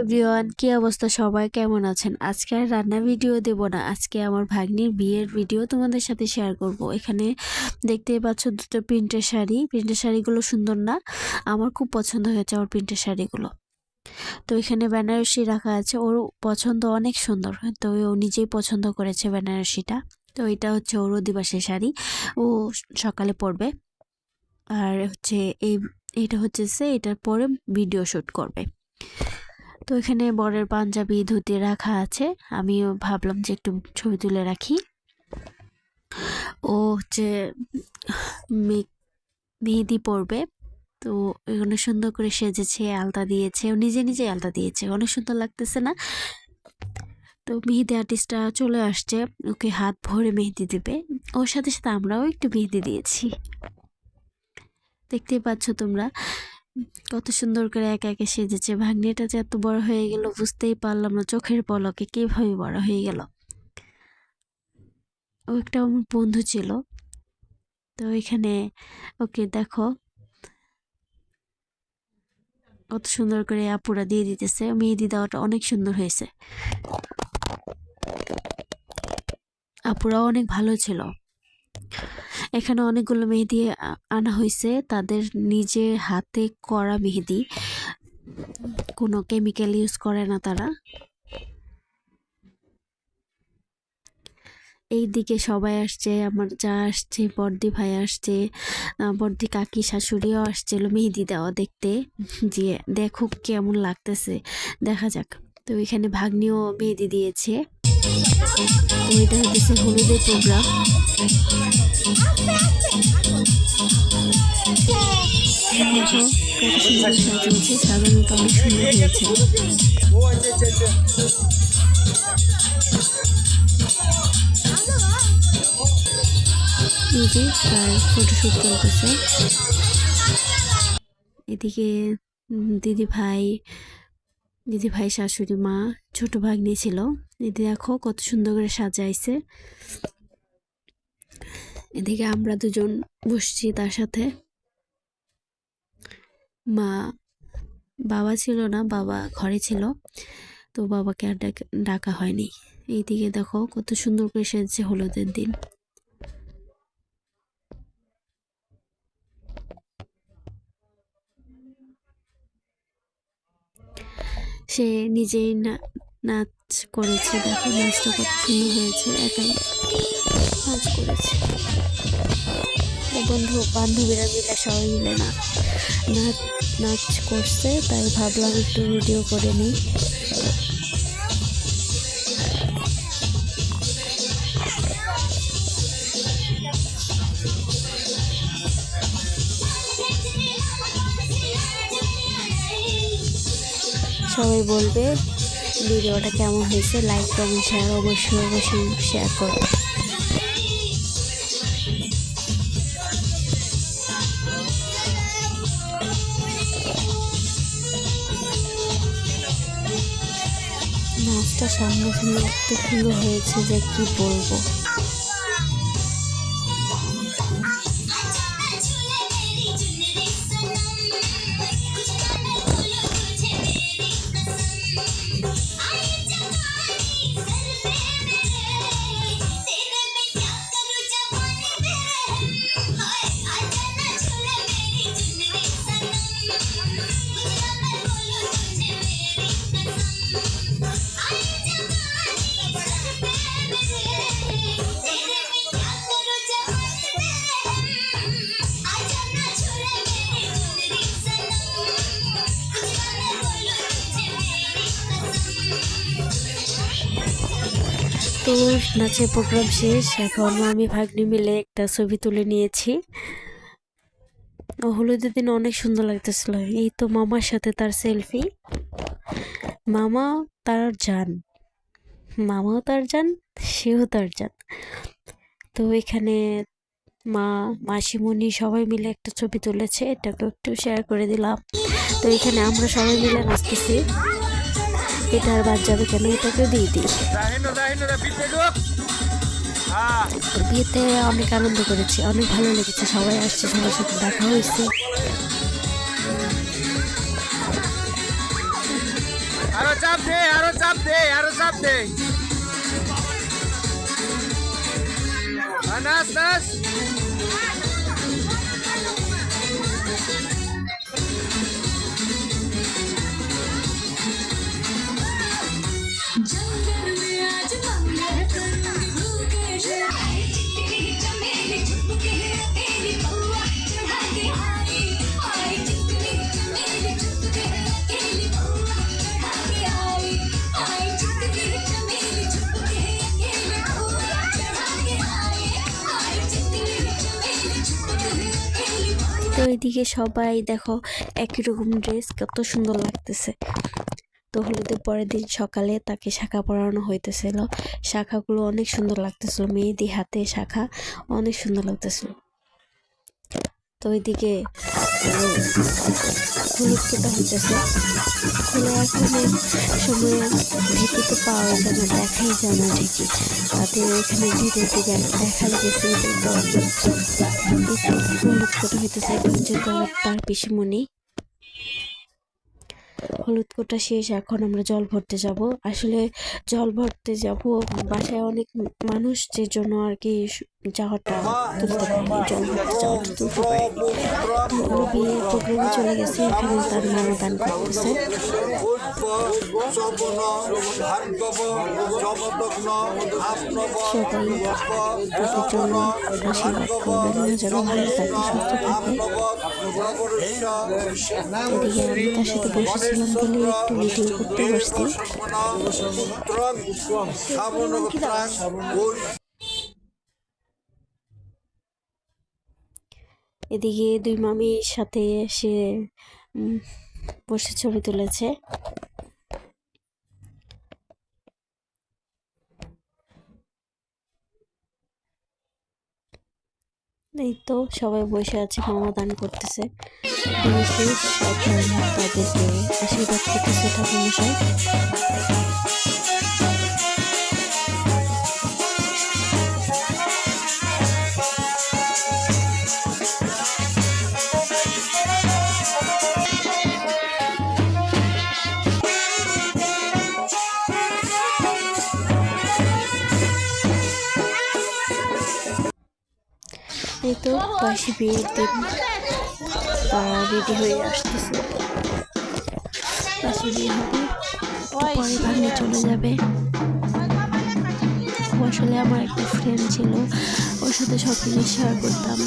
Everyone, কি অবস্থা? সবাই কেমন আছেন? আজকে আর রান্না ভিডিও দেব না। আজকে আমার ভাগ্নির বিয়ের ভিডিও তোমাদের সাথে শেয়ার করব। এখানে দেখতেই পাচ্ছ দুটো প্রিন্টের শাড়ি। প্রিন্টের শাড়িগুলো সুন্দর না? আমার খুব পছন্দ হয়েছে আমার প্রিন্টের শাড়িগুলো। তো এখানে বেনারসি রাখা আছে। ওর পছন্দ অনেক সুন্দর। তো ও নিজেই পছন্দ করেছে বেনারসিটা। তো এটা হচ্ছে ওর অধিবাসী শাড়ি। ও সকালে পরবে। আর হচ্ছে এই, এটা হচ্ছে সে, এটার পরে ভিডিও শ্যুট করবে। তো এখানে বরের পাঞ্জাবি ধুতি রাখা আছে। আমিও ভাবলাম যে একটু ছবি তুলে রাখি। ও হচ্ছে মেহেদি পরবে। তো এখানে সুন্দর করে সেজেছে, আলতা দিয়েছে। ও নিজে নিজে আলতা দিয়েছে। অনেক সুন্দর লাগতেছে না? তো মেহেদি আর্টিস্টটা চলে আসছে। ওকে হাত ভরে মেহেদি দেবে। ওর সাথে সাথে আমরাও একটু মেহেদি দিয়েছি। দেখতেই পাচ্ছ তোমরা। কত সুন্দর করে একে একে সেজেছে। ভাগ্নিটা যে এত বড় হয়ে গেল বুঝতেই পারলাম না, চোখের পলকে কীভাবে বড় হয়ে গেল। ও একটা আমার বন্ধু ছিল, তো এখানে ওকে দেখো, কত সুন্দর করে আপুরা দিয়ে দিতেছে। মেহেদি দেওয়াটা অনেক সুন্দর হয়েছে। আপুরা অনেক ভালো ছিল। এখানে অনেকগুলো মেহেদি আনা হয়েছে তাদের নিজের হাতে করা মেহেদি। কোনো কেমিক্যাল ইউজ করে না তারা। এই দিকে সবাই আসছে, আমার যা আসছে, বর্দি ভাই আসছে বর্দি কাকি শাশুড়িও আসছিল মেহেদি দেওয়া দেখতে। যে দেখো কেমন লাগতেছে। দেখা যাক। তো এখানে ভাগ্নিও মেহেদি দিয়েছে। তো এটা হচ্ছে হলুদের প্রোগ্রাম দেখো সুন্দর অনেক সুন্দর এদিকে দিদি ভাই দিদি ভাই শাশুড়ি, মা, ছোট ভাগ্নি ছিল। দিদি দেখো কত সুন্দর করে সাজাইছে। এদিকে আমরা দুজন বসছি তার সাথে। মা বাবা ছিল না, বাবা ঘরে ছিল। তো বাবাকে আর ডাক- ডাকা হয়নি। এইদিকে দেখো কত সুন্দর করে সেজেছে হলুদের দিন। সে নিজেই নাচ করেছে, দেখো, নাচটা কত সুন্দর হয়েছে, একাই নাচ করেছে। বন্ধু, বান্ধবীরা মিলে সবাই মিলে না, নাচ নাচ করছে, তাই ভাবলাম একটু ভিডিও করে নিই। বলবে ভিডিওটা কেমন হয়েছে লাইক কমেন্ট শেয়ার অবশ্যই অবশ্যই শেয়ার করো নাচটা সামনে সামনে সুন্দর হয়েছে যে কি বলব। তো নাচের প্রোগ্রাম শেষ, এখন আমি ভাগ্নি মিলে একটা ছবি তুলে নিয়েছি। হলুদের দিন অনেক সুন্দর লাগতেছিল। এই তো মামার সাথে তার সেলফি। মামা তার যান মামাও তার যান সেও তার যান তো এখানে মা, মাসিমণি সবাই মিলে একটা ছবি তুলেছে এটাকে একটু শেয়ার করে দিলাম। তো এখানে আমরা সবাই মিলে নাচতেছি। এটা আর বাদ যাবে কেন? এটাকে দিয়ে দিই. Ah, তো বিয়েতে অনেক আনন্দ করেছি অনেক ভালো লেগেছে সবাই আসছে সবার সাথে দেখা হয়েছে। আরও চাপ দে আরও চাপ দে আরও চাপ দে। হ্যাঁ, নাচ নাচ তো এদিকে সবাই দেখো একই রকম ড্রেস কত সুন্দর লাগতেছে। তো হলুদের পরের দিন সকালে তাকে শাখা পরানো হইতেছিল। শাখাগুলো অনেক সুন্দর লাগতেছিল, মেহেদি হাতে শাখা অনেক সুন্দর লাগতেছিল। তো ওইদিকে কেটা হইতেছে খোলা এখানে সময়ে ঢেকে তো পাওয়া যায় না দেখাই যায় না ঢেকে তাদের এখানে ধীরে ধীরে দেখা গেছে তো হলুদ কোটা হইতেছে তার তার পিসিমণি হলুদ কোটা শেষ এখন আমরা জল ভরতে যাব। আসলে জল ভরতে যাব বাসায় অনেক মানুষ যে জন্য আর কি যাওয়াটা তুলতে পারিনি জল ভরতে যাওয়াটা তুলতে পারিনি। তো বিয়ে প্রোগ্রামে চলে গেছে এখানে তার মামা দান করতেছে। সবাই জন্য আশীর্বাদ করবেন যেন ভালো থাকে সুস্থ থাকে এদিকে আমি তার সাথে বসেছিলাম বলে একটু ভিডিও করতে বসছি এদিকে দুই মামির সাথে সে বসে ছবি তুলেছে। এই তো সবাই বসে আছে, মামা দান করতেছে। দিন শেষ এখন তাদেরকে আশীর্বাদ করতেছে ঠাকুর মশাই এই তো বাসি বিয়ের দিন রেডি হয়ে আসতেছে। বাসি হবে পরে চলে যাবে। আসলে আমার একটা ফ্রেন্ড ছিল, ওর সাথে সব কিছু শেয়ার করতাম,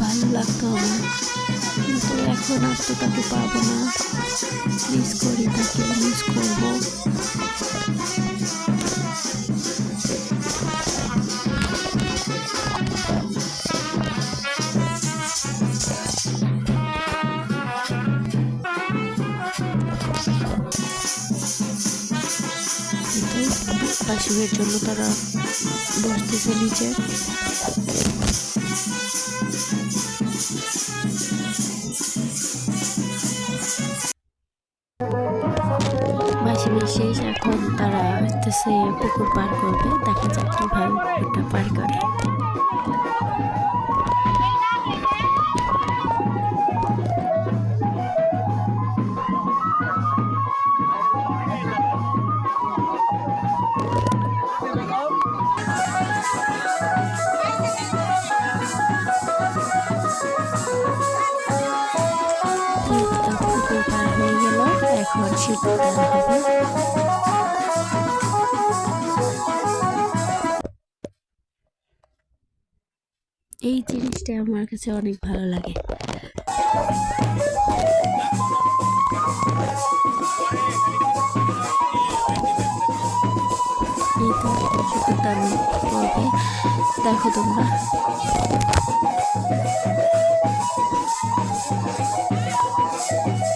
ভালো লাগতো আমার। কিন্তু এখন আর তো তাকে পাবো না। মিস করি তাকে মিস করব। বাসুরের জন্য তারা বসতেছে নিচে। শেষ, এখন তারা হচ্ছে পুকুর পার করবে। দেখা যাক কীভাবে পুকুরটা পার করে। এই জিনিসটা আমার কাছে অনেক ভালো লাগে। দেখো তোমরা। Thank দান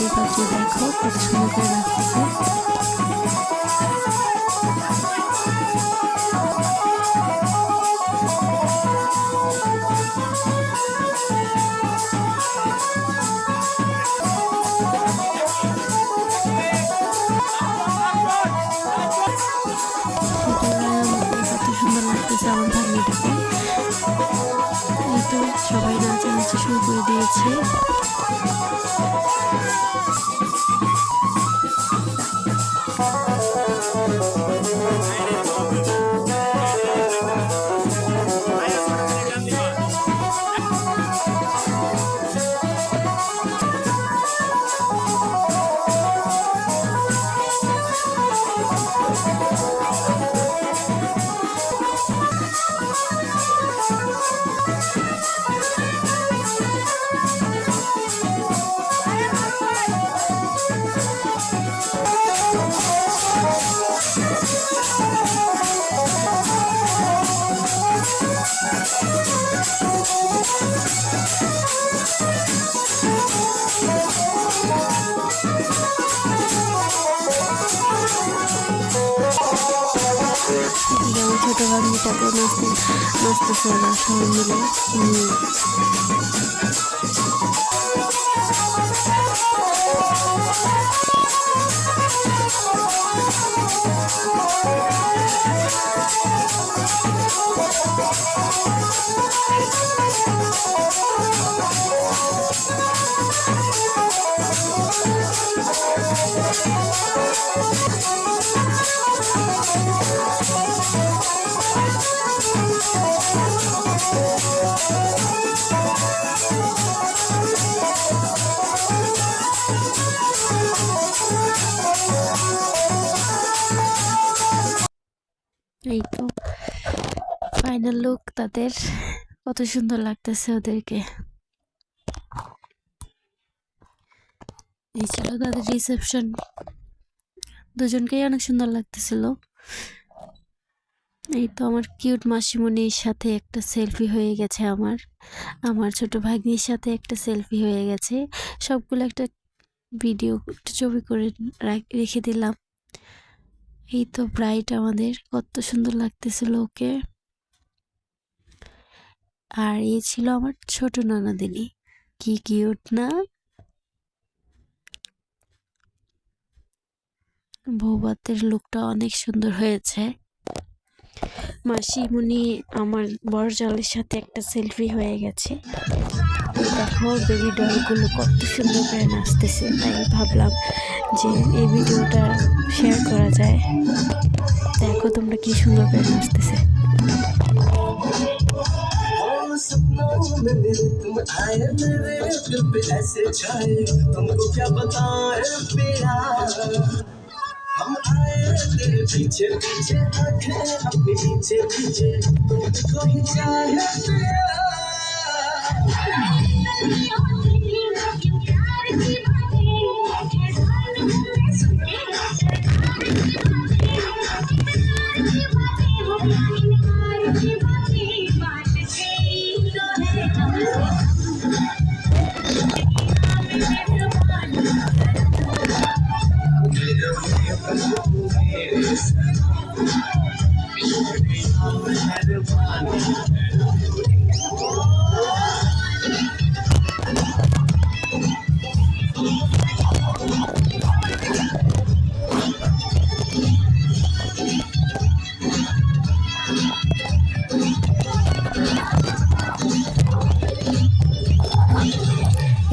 দেখতেই পাচ্ছ দেখো কত সুন্দর করে নাচতেছে ছোটো ছোট ভাগ্নিটাকে নাচতে নাচতেছে ওরা সবাই মিলে। তাদের কত সুন্দর লাগতেছে ওদেরকে। এই ছিল তাদের রিসেপশন দুজনকেই অনেক সুন্দর লাগতেছিল। এই তো আমার কিউট মাসিমণির সাথে একটা সেলফি হয়ে গেছে আমার। আমার ছোট ভাগ্নির সাথে একটা সেলফি হয়ে গেছে। সবগুলো একটা ভিডিও ছবি করে রেখে দিলাম। এই তো ব্রাইট আমাদের। কত সুন্দর লাগতেছিল ওকে। আর এই ছিল আমার ছোট নানাদিনী। কি কিউট না? বৌবাতের লুকটা অনেক সুন্দর হয়েছে। মাসিমণি আমার বরজালের সাথে একটা সেলফি হয়ে গেছে। দেখো বেবি ডলগুলো কত সুন্দর করে নাচতেছে, তাই ভাবলাম যে এই ভিডিওটা শেয়ার করা যায়। দেখো তোমরা কি সুন্দর করে নাচতেছে। सपनों में मेरे तुम आए मेरे दिल पे ऐसे छाए तुमको क्या बताएं प्यार हम आए तेरे पीछे पीछे आंखें अपने पीछे पीछे तुमको ही चाहे प्यार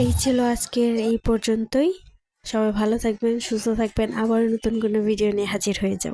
এই ছিল আজকের এই পর্যন্তই। সবাই ভালো থাকবেন, সুস্থ থাকবেন। আবার নতুন কোনো ভিডিও নিয়ে হাজির হয়ে যাও